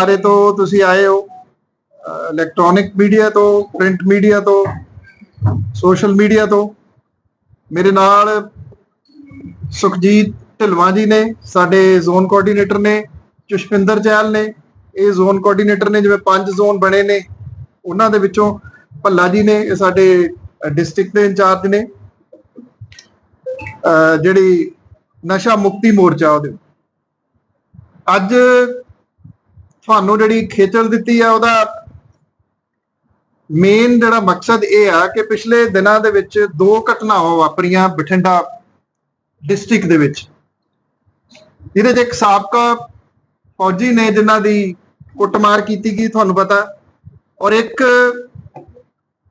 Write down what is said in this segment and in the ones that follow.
ਅਦਾਰੇ ਤੋਂ ਤੁਸੀਂ ਆਏ ਹੋ ਇਲੈਕਟ੍ਰੋਨਿਕ ਮੀਡੀਆ ਤੋਂ ਪ੍ਰਿੰਟ ਮੀਡੀਆ ਤੋਂ ਸੋਸ਼ਲ ਮੀਡੀਆ ਤੋਂ। ਮੇਰੇ ਨਾਲ ਸੁਖਜੀਤ ਢਿਲਵਾਂ ਜੀ ਨੇ, ਸਾਡੇ ਜ਼ੋਨ ਕੋਆਰਡੀਨੇਟਰ ਨੇ, ਚੁਸ਼ਪਿੰਦਰ ਚਹਿਲ ਨੇ। ਇਹ ਜ਼ੋਨ ਕੋਆਰਡੀਨੇਟਰ ਨੇ, ਜਿਵੇਂ ਪੰਜ ਜ਼ੋਨ ਬਣੇ ਨੇ, ਉਹਨਾਂ ਦੇ ਵਿੱਚੋਂ ਭੱਲਾ ਜੀ ਨੇ, ਇਹ ਸਾਡੇ ਡਿਸਟ੍ਰਿਕਟ ਦੇ ਇੰਚਾਰਜ ਨੇ। ਜਿਹੜੀ ਨਸ਼ਾ ਮੁਕਤੀ ਮੋਰਚਾ ਉਹਦੇ। ਅੱਜ ਤੁਹਾਨੂੰ ਜਿਹੜੀ ਖੇਚਲ ਦਿੱਤੀ ਆ, ਉਹਦਾ ਮੇਨ ਜਿਹੜਾ ਮਕਸਦ ਇਹ ਆ ਕਿ ਪਿਛਲੇ ਦਿਨਾਂ ਦੇ ਵਿੱਚ ਦੋ ਘਟਨਾਵਾਂ ਵਾਪਰੀਆਂ ਬਠਿੰਡਾ ਡਿਸਟ੍ਰਿਕਟ ਦੇ ਵਿੱਚ। ਜਿਹਦੇ 'ਚ ਇੱਕ ਸਾਬਕਾ ਫੌਜੀ ਨੇ ਜਿਨ੍ਹਾਂ ਦੀ ਕੁੱਟਮਾਰ ਕੀਤੀ ਗਈ, ਤੁਹਾਨੂੰ ਪਤਾ, ਔਰ ਇੱਕ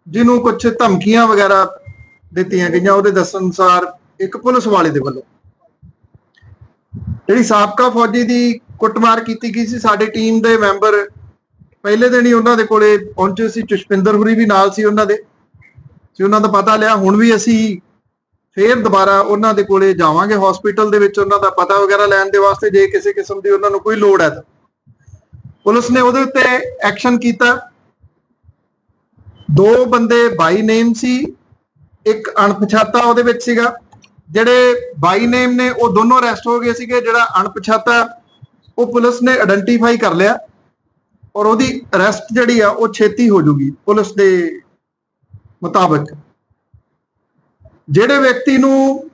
ਜਿਹਨੂੰ ਕੁਝ ਧਮਕੀਆਂ ਵਗੈਰਾ ਦਿੱਤੀਆਂ ਗਈਆਂ, ਉਹਦੇ ਦੱਸਣ ਅਨੁਸਾਰ ਇੱਕ ਪੁਲਿਸ ਵਾਲੇ ਦੇ ਵੱਲੋਂ। ਜਿਹੜੀ ਸਾਬਕਾ ਫੌਜੀ ਦੀ ਕੁੱਟਮਾਰ ਕੀਤੀ ਗਈ ਸੀ, ਸਾਡੀ ਟੀਮ ਦੇ ਮੈਂਬਰ ਪਹਿਲੇ ਦਿਨ ਹੀ ਉਹਨਾਂ ਦੇ ਕੋਲੇ ਪਹੁੰਚੇ ਸੀ, ਚੁਸ਼ਪਿੰਦਰ ਹੁਰੀ ਵੀ ਨਾਲ ਸੀ ਉਹਨਾਂ ਦੇ। ਸੀ ਉਹਨਾਂ ਦਾ ਪਤਾ ਲਿਆ, ਹੁਣ ਵੀ ਅਸੀਂ ਫੇਰ ਦੁਬਾਰਾ ਉਹਨਾਂ ਦੇ ਕੋਲੇ ਜਾਵਾਂਗੇ ਹਸਪੀਟਲ ਦੇ ਵਿੱਚ ਉਹਨਾਂ ਦਾ ਪਤਾ ਵਗੈਰਾ ਲੈਣ ਦੇ ਵਾਸਤੇ, ਜੇ ਕਿਸੇ ਕਿਸਮ ਦੀ ਉਹਨਾਂ ਨੂੰ ਕੋਈ ਲੋੜ ਹੈ ਤਾਂ। ਪੁਲਿਸ ਨੇ ਉਹਦੇ ਉੱਤੇ ਐਕਸ਼ਨ ਕੀਤਾ। ਦੋ ਬੰਦੇ ਬਾਈ ਨੇਮ ਸੀ, ਇੱਕ ਅਣਪਛਾਤਾ ਉਹਦੇ ਵਿੱਚ ਸੀਗਾ। ਜਿਹੜੇ ਬਾਈ ਨੇਮ ਨੇ, ਉਹ ਦੋਨੋਂ ਅਰੈਸਟ ਹੋ ਗਏ ਸੀਗੇ, ਜਿਹੜਾ ਅਣਪਛਾਤਾ, ਉਹ ਪੁਲਿਸ ਨੇ ਆਇਡੈਂਟੀਫਾਈ ਕਰ ਲਿਆ ਔਰ ਉਹਦੀ ਅਰੈਸਟ ਜਿਹੜੀ ਆ, ਉਹ ਛੇਤੀ ਹੋ ਜੂਗੀ ਪੁਲਿਸ ਦੇ ਮੁਤਾਬਕ। ਜਿਹੜੇ ਵਿਅਕਤੀ ਨੂੰ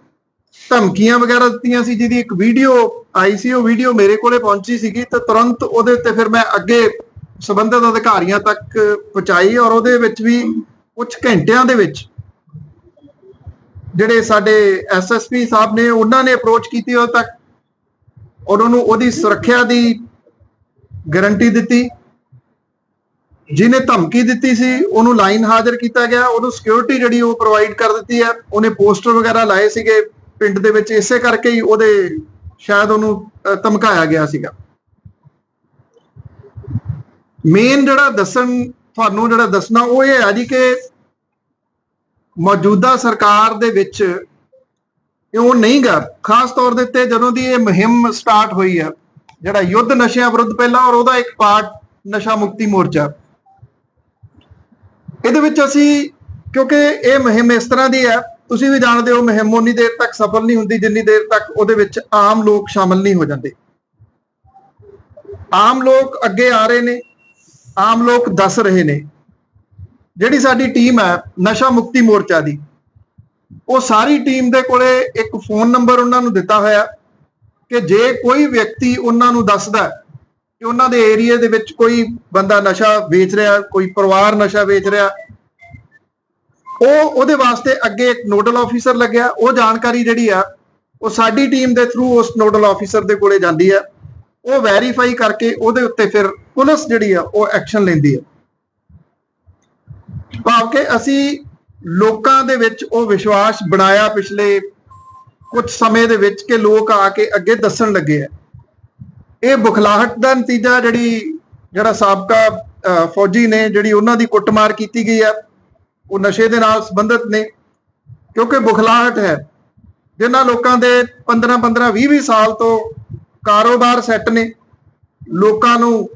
ਧਮਕੀਆਂ ਵਗੈਰਾ ਦਿੱਤੀਆਂ ਸੀ, ਜਿਹਦੀ ਇੱਕ ਵੀਡੀਓ ਆਈ ਸੀ, ਉਹ ਵੀਡੀਓ ਮੇਰੇ ਕੋਲੇ ਪਹੁੰਚੀ ਸੀਗੀ, ਤਾਂ ਤੁਰੰਤ ਉਹਦੇ ਉੱਤੇ ਫਿਰ ਮੈਂ ਅੱਗੇ ਸਬੰਧਤ ਅਧਿਕਾਰੀਆਂ ਤੱਕ ਪਹੁੰਚਾਈ ਔਰ ਉਹਦੇ ਵਿੱਚ ਵੀ ਕੁਝ ਘੰਟਿਆਂ ਦੇ ਵਿੱਚ ਜਿਹੜੇ ਸਾਡੇ ਐਸਐਸਪੀ ਸਾਹਿਬ ਨੇ, ਉਹਨਾਂ ਨੇ ਅਪਰੋਚ ਕੀਤੀ ਉਹ ਤੱਕ। ਔਰ ਉਹਨੂੰ ਉਹਦੀ ਸੁਰੱਖਿਆ ਦੀ ਗਾਰੰਟੀ ਦਿੱਤੀ। ਜਿਹਨੇ ਧਮਕੀ ਦਿੱਤੀ ਸੀ, ਉਹਨੂੰ ਲਾਈਨ ਹਾਜ਼ਰ ਕੀਤਾ ਗਿਆ। ਉਹਨੂੰ ਸਿਕਿਉਰਿਟੀ ਜਿਹੜੀ ਉਹ ਪ੍ਰੋਵਾਈਡ ਕਰ ਦਿੱਤੀ ਹੈ। ਉਹਨੇ ਪੋਸਟਰ ਵਗੈਰਾ ਲਾਏ ਸੀਗੇ ਪਿੰਡ ਦੇ ਵਿੱਚ। ਇਸੇ ਕਰਕੇ ਹੀ ਉਹਦੇ ਸ਼ਾਇਦ ਉਹਨੂੰ ਧਮਕਾਇਆ ਗਿਆ ਸੀਗਾ। ਮੇਨ ਜਿਹੜਾ ਦੱਸਣ, ਤੁਹਾਨੂੰ ਜਿਹੜਾ ਦੱਸਣਾ, ਉਹ ਇਹ ਹੈ ਜੀ ਕਿ ਮੌਜੂਦਾ ਸਰਕਾਰ ਦੇ ਵਿੱਚ ਇਹ ਉਹ ਨਹੀਂਗਾ ਖਾਸ ਤੌਰ ਦੇ ਉੱਤੇ ਜਦੋਂ ਦੀ ਇਹ ਮੁਹਿੰਮ ਸਟਾਰਟ ਹੋਈ ਹੈ ਜਿਹੜਾ ਯੁੱਧ ਨਸ਼ਿਆਂ ਵਿਰੁੱਧ ਪਹਿਲਾਂ ਔਰ ਉਹਦਾ ਇੱਕ ਪਾਰਟ ਨਸ਼ਾ ਮੁਕਤੀ ਮੋਰਚਾ। ਇਹਦੇ ਵਿੱਚ ਅਸੀਂ, ਕਿਉਂਕਿ ਇਹ ਮੁਹਿੰਮ ਇਸ ਤਰ੍ਹਾਂ ਦੀ ਹੈ ਤੁਸੀਂ ਵੀ ਜਾਣਦੇ ਹੋ ਮੁਹਿੰਮ ਉਨੀ ਦੇਰ ਤੱਕ ਸਫਲ ਨਹੀਂ ਹੁੰਦੀ, ਜਿੰਨੀ ਦੇਰ ਤੱਕ ਉਹਦੇ ਵਿੱਚ ਆਮ ਲੋਕ ਸ਼ਾਮਲ ਨਹੀਂ ਹੋ ਜਾਂਦੇ। ਆਮ ਲੋਕ ਅੱਗੇ ਆ ਰਹੇ ਨੇ, ਆਮ ਲੋਕ ਦੱਸ ਰਹੇ ਨੇ। ਜਿਹੜੀ ਸਾਡੀ ਟੀਮ ਹੈ, ਨਸ਼ਾ ਮੁਕਤੀ ਮੋਰਚਾ ਦੀ, ਉਹ ਸਾਰੀ ਟੀਮ ਦੇ ਕੋਲੇ ਇੱਕ ਫੋਨ ਨੰਬਰ ਉਹਨਾਂ ਨੂੰ ਦਿੱਤਾ ਹੋਇਆ ਕਿ ਜੇ ਕੋਈ ਵਿਅਕਤੀ ਉਹਨਾਂ ਨੂੰ ਦੱਸਦਾ ਕਿ ਉਹਨਾਂ ਦੇ ਏਰੀਆ ਦੇ ਵਿੱਚ ਕੋਈ ਬੰਦਾ ਨਸ਼ਾ ਵੇਚ ਰਿਹਾ, ਕੋਈ ਪਰਿਵਾਰ ਨਸ਼ਾ ਵੇਚ ਰਿਹਾ, ਉਹ ਉਹਦੇ ਵਾਸਤੇ ਅੱਗੇ ਇੱਕ ਨੋਡਲ ਆਫੀਸਰ ਲੱਗਿਆ, ਉਹ ਜਾਣਕਾਰੀ ਜਿਹੜੀ ਆ, ਉਹ ਸਾਡੀ ਟੀਮ ਦੇ ਥਰੂ ਉਸ ਨੋਡਲ ਆਫੀਸਰ ਦੇ ਕੋਲੇ ਜਾਂਦੀ ਆ ਉਹ ਵੈਰੀਫਾਈ ਕਰਕੇ ਉਹਦੇ ਉੱਤੇ ਫਿਰ ਪੁਲਿਸ ਜਿਹੜੀ ਆ, ਉਹ ਐਕਸ਼ਨ ਲੈਂਦੀ ਆ ਭਾਵ ਕਿ ਅਸੀਂ ਲੋਕਾਂ ਦੇ ਵਿੱਚ ਉਹ ਵਿਸ਼ਵਾਸ ਬਣਾਇਆ ਪਿਛਲੇ ਕੁਝ ਸਮੇਂ ਦੇ ਵਿੱਚ ਕਿ ਲੋਕ ਆ ਕੇ ਅੱਗੇ ਦੱਸਣ ਲੱਗੇ ਆ। ਇਹ ਬੁਖਲਾਹਟ ਦਾ ਨਤੀਜਾ ਜਿਹੜੀ, ਜਿਹੜਾ ਸਾਬਕਾ ਫੌਜੀ ਨੇ ਜਿਹੜੀ ਉਹਨਾਂ ਦੀ ਕੁੱਟਮਾਰ ਕੀਤੀ ਗਈ ਆ, ਉਹ ਨਸ਼ੇ ਦੇ ਨਾਲ ਸੰਬੰਧਿਤ ਨੇ। ਕਿਉਂਕਿ ਬੁਖਲਾਹਟ ਹੈ, ਜਿਨ੍ਹਾਂ ਲੋਕਾਂ ਦੇ 15 15 20 20 ਸਾਲ ਤੋਂ ਕਾਰੋਬਾਰ ਸੈੱਟ ਨੇ। ਲੋਕਾਂ ਨੂੰ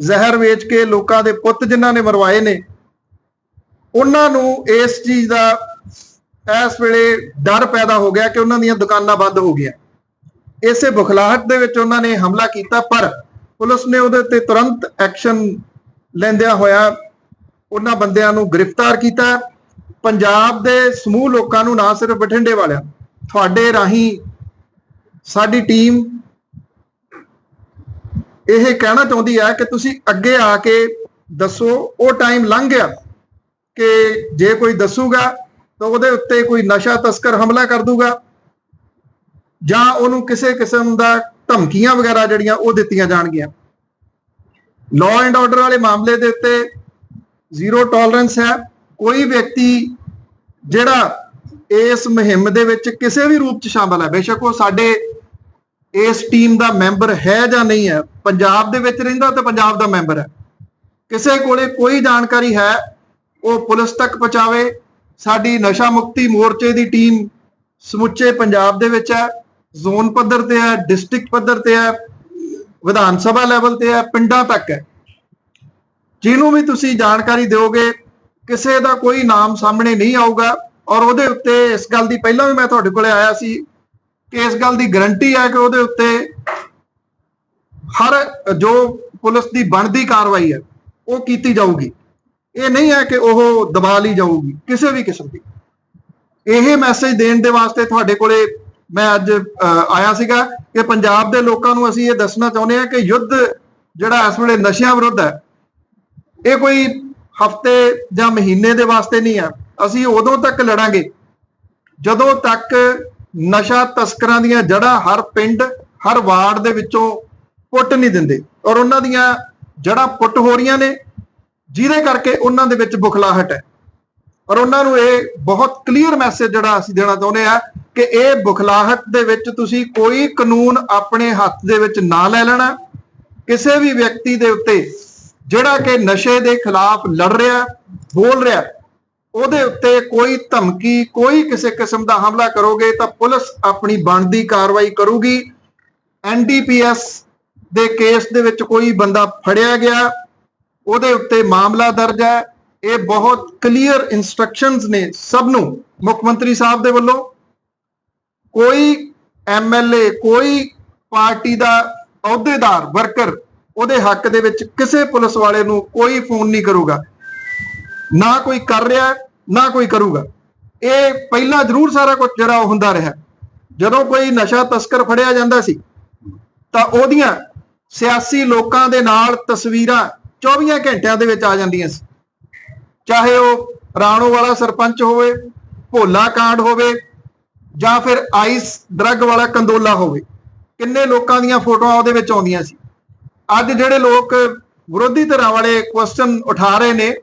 ਜ਼ਹਿਰ ਵੇਚ ਕੇ ਲੋਕਾਂ ਦੇ ਪੁੱਤ ਜਿਨ੍ਹਾਂ ਨੇ ਮਰਵਾਏ ਨੇ ਉਹਨਾਂ ਨੂੰ ਇਸ ਚੀਜ਼ ਦਾ, ਇਸ ਵੇਲੇ ਡਰ ਪੈਦਾ ਹੋ ਗਿਆ ਕਿ ਉਹਨਾਂ ਦੀਆਂ ਦੁਕਾਨਾਂ ਬੰਦ ਹੋ ਗਈਆਂ। ਇਸੇ ਬੁਖਲਾਹਟ ਦੇ ਵਿੱਚ ਉਹਨਾਂ ਨੇ ਹਮਲਾ ਕੀਤਾ, ਪਰ ਪੁਲਿਸ ਨੇ ਉਹਦੇ ਉੱਤੇ ਤੁਰੰਤ ਐਕਸ਼ਨ ਲੈਂਦਿਆਂ ਹੋਇਆ ਉਹਨਾਂ ਬੰਦਿਆਂ ਨੂੰ ਗ੍ਰਿਫਤਾਰ ਕੀਤਾ। ਪੰਜਾਬ ਦੇ ਸਮੂਹ ਲੋਕਾਂ ਨੂੰ ਨਾ ਸਿਰਫ ਬਠਿੰਡੇ ਵਾਲਿਆਂ, ਤੁਹਾਡੇ ਰਾਹੀਂ ਸਾਡੀ ਟੀਮ ਇਹ ਕਹਿਣਾ ਚਾਹੁੰਦੀ ਹੈ ਕਿ ਤੁਸੀਂ ਅੱਗੇ ਆ ਕੇ ਦੱਸੋ, ਉਹ ਟਾਈਮ ਲੰਘ ਗਿਆ। ਕਿ ਜੇ ਕੋਈ ਦੱਸੂਗਾ ਤਾਂ ਉਹਦੇ ਉੱਤੇ ਕੋਈ ਨਸ਼ਾ ਤਸਕਰ ਹਮਲਾ ਕਰ ਦੂਗਾ ਜਾਂ ਉਹਨੂੰ ਕਿਸੇ ਕਿਸਮ ਦਾ ਧਮਕੀਆਂ ਵਗੈਰਾ ਜਿਹੜੀਆਂ ਉਹ ਦਿੱਤੀਆਂ ਜਾਣਗੀਆਂ। ਲਾਅ ਐਂਡ ਆਰਡਰ ਵਾਲੇ ਮਾਮਲੇ ਦੇ ਉੱਤੇ ਜ਼ੀਰੋ ਟੋਲਰੈਂਸ ਹੈ। ਕੋਈ ਵਿਅਕਤੀ ਜਿਹੜਾ ਇਸ ਮੁਹਿੰਮ ਦੇ ਵਿੱਚ ਕਿਸੇ ਵੀ ਰੂਪ ਚ ਸ਼ਾਮਲ ਹੈ, ਬੇਸ਼ੱਕ ਉਹ ਸਾਡੇ ਇਸ ਟੀਮ ਦਾ ਮੈਂਬਰ ਹੈ ਜਾਂ ਨਹੀਂ ਹੈ, ਪੰਜਾਬ ਦੇ ਵਿੱਚ ਰਹਿੰਦਾ ਤੇ ਪੰਜਾਬ ਦਾ ਮੈਂਬਰ ਹੈ। ਕਿਸੇ ਕੋਲੇ ਕੋਈ ਜਾਣਕਾਰੀ ਹੈ ਉਹ ਪੁਲਿਸ ਤੱਕ ਪਹੁੰਚਾਵੇ। ਸਾਡੀ ਨਸ਼ਾ ਮੁਕਤੀ ਮੋਰਚੇ ਦੀ ਟੀਮ ਸਮੁੱਚੇ ਪੰਜਾਬ ਦੇ ਵਿੱਚ ਹੈ, ਜ਼ੋਨ ਪੱਧਰ ਤੇ ਹੈ, ਡਿਸਟ੍ਰਿਕਟ ਪੱਧਰ ਤੇ ਹੈ, ਵਿਧਾਨ ਸਭਾ ਲੈਵਲ ਤੇ ਹੈ, ਪਿੰਡਾਂ ਤੱਕ ਹੈ। ਜਿਹਨੂੰ ਵੀ ਤੁਸੀਂ ਜਾਣਕਾਰੀ ਦਿਓਗੇ, ਕਿਸੇ ਦਾ ਕੋਈ ਨਾਮ ਸਾਹਮਣੇ ਨਹੀਂ ਆਊਗਾ ਔਰ ਉਹਦੇ ਉੱਤੇ ਇਸ ਗੱਲ ਦੀ ਪਹਿਲਾਂ ਵੀ ਮੈਂ ਤੁਹਾਡੇ ਕੋਲੇ ਆਇਆ ਸੀ ਕਿ ਇਸ ਗੱਲ ਦੀ ਗਰੰਟੀ ਹੈ ਕਿ ਉਹਦੇ ਉੱਤੇ ਹਰ ਜੋ ਪੁਲਿਸ ਦੀ ਬਣਦੀ ਕਾਰਵਾਈ ਹੈ, ਉਹ ਕੀਤੀ ਜਾਊਗੀ। ਇਹ ਨਹੀਂ ਹੈ ਕਿ ਉਹ ਦਬਾ ਲਈ ਜਾਊਗੀ, ਕਿਸੇ ਵੀ ਕਿਸਮ ਦੀ। ਇਹ ਮੈਸੇਜ ਦੇਣ ਦੇ ਵਾਸਤੇ ਤੁਹਾਡੇ ਕੋਲੇ ਮੈਂ ਅੱਜ ਆਇਆ ਸੀਗਾ ਕਿ ਪੰਜਾਬ ਦੇ ਲੋਕਾਂ ਨੂੰ ਅਸੀਂ ਇਹ ਦੱਸਣਾ ਚਾਹੁੰਦੇ ਹਾਂ ਕਿ ਯੁੱਧ ਜਿਹੜਾ ਇਸ ਵੇਲੇ ਨਸ਼ਿਆਂ ਵਿਰੁੱਧ ਹੈ, ਇਹ ਕੋਈ ਹਫ਼ਤੇ ਜਾਂ ਮਹੀਨੇ ਦੇ ਵਾਸਤੇ ਨਹੀਂ ਹੈ। ਅਸੀਂ ਉਦੋਂ ਤੱਕ ਲੜਾਂਗੇ, ਜਦੋਂ ਤੱਕ ਨਸ਼ਾ ਤਸਕਰਾਂ ਦੀਆਂ ਜੜ੍ਹਾਂ ਹਰ ਪਿੰਡ, ਹਰ ਵਾਰਡ ਦੇ ਵਿੱਚੋਂ ਪੁੱਟ ਨਹੀਂ ਦਿੰਦੇ। ਔਰ ਉਹਨਾਂ ਦੀਆਂ ਜੜ੍ਹਾਂ ਪੁੱਟ ਹੋ ਰਹੀਆਂ ਨੇ ਜਿਹਦੇ ਕਰਕੇ ਉਹਨਾਂ ਦੇ ਵਿੱਚ ਬੁਖਲਾਹਟ ਹੈ। ਔਰ ਉਹਨਾਂ ਨੂੰ ਇਹ ਬਹੁਤ ਕਲੀਅਰ ਮੈਸੇਜ ਜਿਹੜਾ ਅਸੀਂ ਦੇਣਾ ਚਾਹੁੰਦੇ ਆ ਕਿ ਇਹ ਬੁਖਲਾਹਟ ਦੇ ਵਿੱਚ ਤੁਸੀਂ ਕੋਈ ਕਾਨੂੰਨ ਆਪਣੇ ਹੱਥ ਦੇ ਵਿੱਚ ਨਾ ਲੈ ਲੈਣਾ। ਕਿਸੇ ਵੀ ਵਿਅਕਤੀ ਦੇ ਉੱਤੇ ਜਿਹੜਾ ਕਿ ਨਸ਼ੇ ਦੇ ਖਿਲਾਫ ਲੜ ਰਿਹਾ, ਬੋਲ ਰਿਹਾ, ਉਹਦੇ ਉੱਤੇ ਕੋਈ ਧਮਕੀ, ਕੋਈ ਕਿਸੇ ਕਿਸਮ ਦਾ ਹਮਲਾ ਕਰੋਗੇ ਤਾਂ ਪੁਲਿਸ ਆਪਣੀ ਬਣਦੀ ਕਾਰਵਾਈ ਕਰੂਗੀ। ਐਨਡੀਪੀਐਸ ਦੇ ਕੇਸ ਦੇ ਵਿੱਚ ਕੋਈ ਬੰਦਾ ਫੜਿਆ ਗਿਆ। ਉਹਦੇ ਉੱਤੇ ਮਾਮਲਾ ਦਰਜ ਹੈ। ਇਹ ਬਹੁਤ ਕਲੀਅਰ ਇਨਸਟਰਕਸ਼ਨਸ ਨੇ ਸਭ ਨੂੰ, ਮੁੱਖ ਮੰਤਰੀ ਸਾਹਿਬ ਦੇ ਵੱਲੋਂ। ਕੋਈ ਐਮਐਲਏ ਕੋਈ ਪਾਰਟੀ ਦਾ ਅਹੁਦੇਦਾਰ, ਵਰਕਰ, ਉਹਦੇ ਹੱਕ ਦੇ ਵਿੱਚ ਕਿਸੇ ਪੁਲਿਸ ਵਾਲੇ ਨੂੰ ਕੋਈ ਫੋਨ ਨਹੀਂ ਕਰੂਗਾ। ਨਾ ਕੋਈ ਕਰ ਰਿਹਾ, ਨਾ ਕੋਈ ਕਰੂਗਾ। ਇਹ ਪਹਿਲਾਂ ਜ਼ਰੂਰ ਸਾਰਾ ਕੁਝ ਜਿਹੜਾ ਉਹ ਹੁੰਦਾ ਰਿਹਾ। ਜਦੋਂ ਕੋਈ ਨਸ਼ਾ ਤਸਕਰ ਫੜਿਆ ਜਾਂਦਾ ਸੀ, ਤਾਂ ਉਹਦੀਆਂ ਸਿਆਸੀ ਲੋਕਾਂ ਦੇ ਨਾਲ ਤਸਵੀਰਾਂ 24 ਘੰਟਿਆਂ ਦੇ ਵਿੱਚ ਆ ਜਾਂਦੀਆਂ ਸੀ। ਚਾਹੇ ਉਹ ਰਾਣੋ ਵਾਲਾ ਸਰਪੰਚ ਹੋਵੇ, ਭੋਲਾ ਕਾਂਡ ਹੋਵੇ, ਜਾਂ ਫਿਰ ਆਈਸ ਡਰੱਗ ਵਾਲਾ ਕੰਦੋਲਾ ਹੋਵੇ, ਕਿੰਨੇ ਲੋਕਾਂ ਦੀਆਂ ਫੋਟੋਆਂ ਉਹਦੇ ਵਿੱਚ ਆਉਂਦੀਆਂ ਸੀ। ਅੱਜ ਜਿਹੜੇ ਲੋਕ ਵਿਰੋਧੀ ਧਿਰਾਂ ਵਾਲੇ ਕੁਐਸਚਨ ਉਠਾ ਰਹੇ ਨੇ,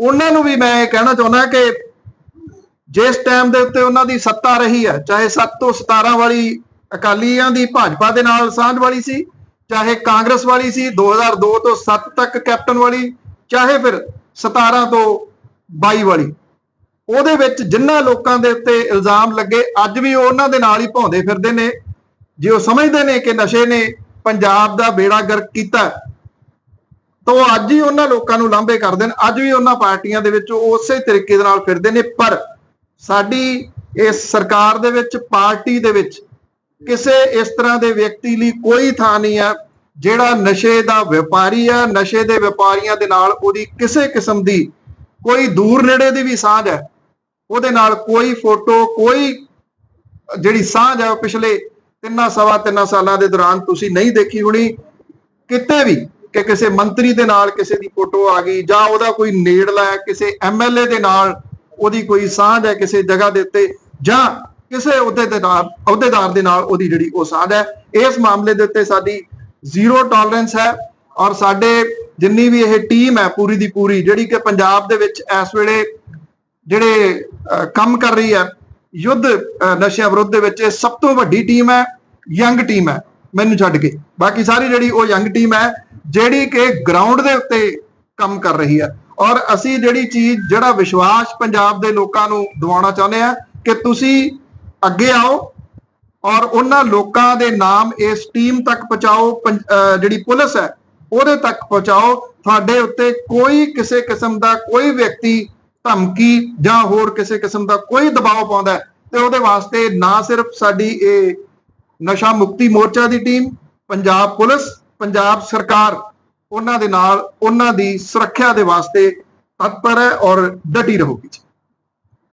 ਉਹਨਾਂ ਨੂੰ ਵੀ ਮੈਂ ਇਹ ਕਹਿਣਾ ਚਾਹੁੰਦਾ ਕਿ ਜਿਸ ਟਾਈਮ ਦੇ ਉੱਤੇ ਉਹਨਾਂ ਦੀ ਸੱਤਾ ਰਹੀ ਹੈ ਚਾਹੇ 7 ਤੋਂ 17 ਵਾਲੀ ਅਕਾਲੀਆਂ ਦੀ ਭਾਜਪਾ ਦੇ ਨਾਲ ਸਾਂਝ ਵਾਲੀ ਸੀ ਚਾਹੇ ਕਾਂਗਰਸ ਵਾਲੀ ਸੀ 2002 ਤੋਂ 7 ਤੱਕ ਕੈਪਟਨ ਵਾਲੀ, ਚਾਹੇ ਫਿਰ 17 ਤੋਂ 22 ਵਾਲੀ। ਉਹਦੇ ਵਿੱਚ ਜਿਨ੍ਹਾਂ ਲੋਕਾਂ ਦੇ ਉੱਤੇ ਇਲਜ਼ਾਮ ਲੱਗੇ, ਅੱਜ ਵੀ ਉਹ ਉਹਨਾਂ ਦੇ ਨਾਲ ਹੀ ਭੌਂਦੇ ਫਿਰਦੇ ਨੇ। ਜੇ ਉਹ ਸਮਝਦੇ ਨੇ ਕਿ ਨਸ਼ੇ ਨੇ ਪੰਜਾਬ ਦਾ ਬੇੜਾ ਗਰਕ ਕੀਤਾ, ਤਾਂ ਉਹ ਅੱਜ ਹੀ ਉਹਨਾਂ ਲੋਕਾਂ ਨੂੰ ਲਾਂਭੇ ਕਰਦੇ ਨੇ ਅੱਜ ਵੀ ਉਹਨਾਂ ਪਾਰਟੀਆਂ ਦੇ ਵਿੱਚ ਉਹ ਉਸੇ ਤਰੀਕੇ ਦੇ ਨਾਲ ਫਿਰਦੇ ਨੇ। ਪਰ ਸਾਡੀ ਇਸ ਸਰਕਾਰ ਦੇ ਵਿੱਚ, ਪਾਰਟੀ ਦੇ ਵਿੱਚ ਕਿਸੇ ਇਸ ਤਰ੍ਹਾਂ ਦੇ ਵਿਅਕਤੀ ਲਈ ਕੋਈ ਥਾਂ ਨਹੀਂ ਹੈ ਜਿਹੜਾ ਨਸ਼ੇ ਦਾ ਵਪਾਰੀ ਹੈ ਨਸ਼ੇ ਦੇ ਵਪਾਰੀਆਂ ਦੇ ਨਾਲ ਉਹਦੀ ਕਿਸੇ ਕਿਸਮ ਦੀ ਕੋਈ ਦੂਰ ਨੇੜੇ ਦੀ ਵੀ ਸਾਂਝ ਹੈ। ਉਹਦੇ ਨਾਲ ਕੋਈ ਫੋਟੋ ਕੋਈ ਜਿਹੜੀ ਸਾਂਝ ਹੈ ਉਹ ਪਿਛਲੇ ਤਿੰਨਾਂ ਸਵਾ ਤਿੰਨਾਂ ਸਾਲਾਂ ਦੇ ਦੌਰਾਨ ਤੁਸੀਂ ਨਹੀਂ ਦੇਖੀ ਹੋਣੀ। ਕਿਤੇ ਵੀ ਕਿ ਕਿਸੇ ਮੰਤਰੀ ਦੇ ਨਾਲ ਕਿਸੇ ਦੀ ਫੋਟੋ ਆ ਗਈ ਜਾਂ ਉਹਦਾ ਕੋਈ ਨੇੜਲਾ ਹੈ, ਕਿਸੇ ਐਮਐਲਏ ਦੇ ਨਾਲ ਉਹਦੀ ਕੋਈ ਸਾਂਝ ਹੈ ਕਿਸੇ ਜਗ੍ਹਾ ਦੇ ਉੱਤੇ ਜਾਂ ਕਿਸੇ ਅਹੁਦੇ ਦੇ ਨਾਲ ਅਹੁਦੇਦਾਰ ਦੇ ਨਾਲ ਉਹਦੀ ਜਿਹੜੀ ਉਹ ਸਾਧ ਹੈ। ਇਸ ਮਾਮਲੇ ਦੇ ਉੱਤੇ ਸਾਡੀ ਜ਼ੀਰੋ ਟੋਲਰੈਂਸ ਹੈ ਔਰ ਸਾਡੇ ਜਿੰਨੀ ਵੀ ਇਹ ਟੀਮ ਹੈ ਪੂਰੀ ਦੀ ਪੂਰੀ, ਜਿਹੜੀ ਕਿ ਪੰਜਾਬ ਦੇ ਵਿੱਚ ਇਸ ਵੇਲੇ ਜਿਹੜੇ ਕੰਮ ਕਰ ਰਹੀ ਹੈ, ਯੁੱਧ ਨਸ਼ਿਆਂ ਵਿਰੁੱਧ ਦੇ ਵਿੱਚ ਇਹ ਸਭ ਤੋਂ ਵੱਡੀ ਟੀਮ ਹੈ ਯੰਗ ਟੀਮ ਹੈ। ਮੈਨੂੰ ਛੱਡ ਕੇ। ਬਾਕੀ ਸਾਰੀ ਜਿਹੜੀ ਉਹ ਯੰਗ ਟੀਮ ਹੈ, ਜਿਹੜੀ ਕਿ ਗਰਾਊਂਡ ਦੇ ਉੱਤੇ ਕੰਮ ਕਰ ਰਹੀ ਹੈ। ਔਰ ਅਸੀਂ ਜਿਹੜੀ ਚੀਜ਼, ਜਿਹੜਾ ਵਿਸ਼ਵਾਸ ਪੰਜਾਬ ਦੇ ਲੋਕਾਂ ਨੂੰ ਦਿਵਾਉਣਾ ਚਾਹੁੰਦੇ ਆ ਕਿ ਤੁਸੀਂ ਅੱਗੇ ਆਓ ਔਰ ਉਹਨਾਂ ਲੋਕਾਂ ਦੇ ਨਾਮ ਇਸ ਟੀਮ ਤੱਕ ਪਹੁੰਚਾਓ, ਪੰ- ਜਿਹੜੀ ਪੁਲਿਸ ਹੈ, ਉਹਦੇ ਤੱਕ ਪਹੁੰਚਾਓ। ਤੁਹਾਡੇ ਉੱਤੇ ਕੋਈ ਕਿਸੇ ਕਿਸਮ ਦਾ ਕੋਈ ਵਿਅਕਤੀ ਧਮਕੀ ਜਾਂ ਹੋਰ ਕਿਸੇ ਕਿਸਮ ਦਾ ਕੋਈ ਦਬਾਅ ਪਾਉਂਦਾ ਹੈ, ਤੇ ਉਹਦੇ ਵਾਸਤੇ ਨਾ ਸਿਰਫ ਸਾਡੀ ਇਹ ਨਸ਼ਾ ਮੁਕਤੀ ਮੋਰਚਾ ਦੀ ਟੀਮ, ਪੰਜਾਬ ਪੁਲਿਸ, ਪੰਜਾਬ ਸਰਕਾਰ, ਉਹਨਾਂ ਦੇ ਨਾਲ ਉਹਨਾਂ ਦੀ ਸੁਰੱਖਿਆ ਦੇ ਵਾਸਤੇ ਤਤਪਰ ਹੈ ਔਰ ਡਟੀ ਰਹੂਗੀ ਜੀ।